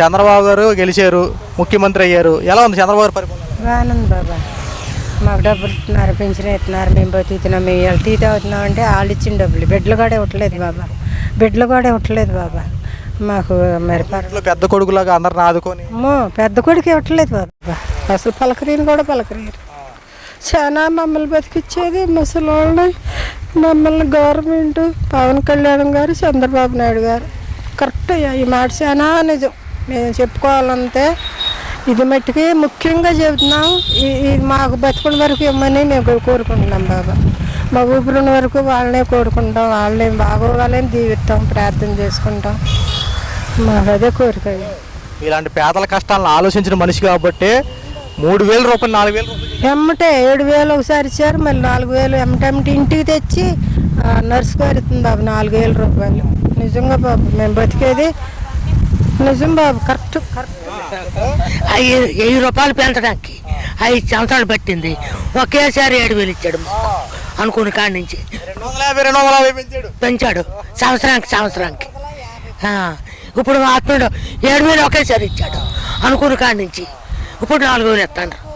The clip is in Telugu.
చంద్రబాబు గారు గెలిచారు ముఖ్యమంత్రి అయ్యారు. ఎలా ఉంది చంద్రబాబు గారి పరిపాలన? బాగానే ఉంది బాబా. మాకు డబ్బులు ఇస్తున్నారు పెన్షన్ ఇస్తున్నారు మేము బతుకుతున్నాం మేము ఇవాళ టీ తాగుతున్నాం అంటే వాళ్ళు ఇచ్చిన డబ్బులు. బిడ్డలు కూడా ఇవ్వట్లేదు బాబా. బిడ్డలు కూడా ఇవ్వట్లేదు బాబా. మాకు మరి ఇంట్లో పెద్ద కొడుకులాగా అందరిని ఆదుకొని అమ్మో పెద్ద కొడుకు ఇవ్వట్లేదు బాబా. అసలు పలకరీని కూడా పలకరీరు. చాలా మమ్మల్ని బతికిచ్చేది ముసలి వాళ్ళని మమ్మల్ని గవర్నమెంట్ పవన్ కళ్యాణ్ గారు చంద్రబాబు నాయుడు గారు. కరెక్ట్ ఈ మాట చాలా నిజం. మేము చెప్పుకోవాలంటే ఇది మట్టికి ముఖ్యంగా చెబుతున్నాం. ఈ- ఇది మాకు బతుకుల వరకు ఇవ్వమని మేము కోరుకుంటున్నాం బాబా. మా ఊపిరిన వరకు వాళ్ళనే కోరుకుంటాం. వాళ్ళని బాగోవాలని దీవిస్తాం ప్రార్థన చేసుకుంటాం. మాకు అదే కోరిక ఇలాంటి పేదల కష్టాలను ఆలోచించిన మనిషి కాబట్టి మూడు వేల రూపాయలు నాలుగు వేల ఎమ్మటే ఏడు వేలు ఒకసారి ఇచ్చారు. మళ్ళీ నాలుగు వేలు ఎమ్మటెమ్మటి ఇంటికి తెచ్చి నర్సు గారు ఇస్తుంది బాబు నాలుగు వేల రూపాయలు. నిజంగా బాబు మేము బతికేది నిజం బాబు కరెక్ట్. కరెక్ట్ అవి వెయ్యి రూపాయలు పెంచడానికి ఐదు సంవత్సరాలు పట్టింది. ఒకేసారి ఏడు వేలు ఇచ్చాడు అనుకున్న కాడి నుంచి. పెంచాడు. సంవత్సరానికి సంవత్సరానికి. ఆ, ఇప్పుడు ఆత్మీయుడు ఏడు వేలు ఒకేసారి ఇచ్చాడు. అనుకున్న కాడి నుంచి. ఇప్పుడు నాలుగు వేలు ఇస్తాను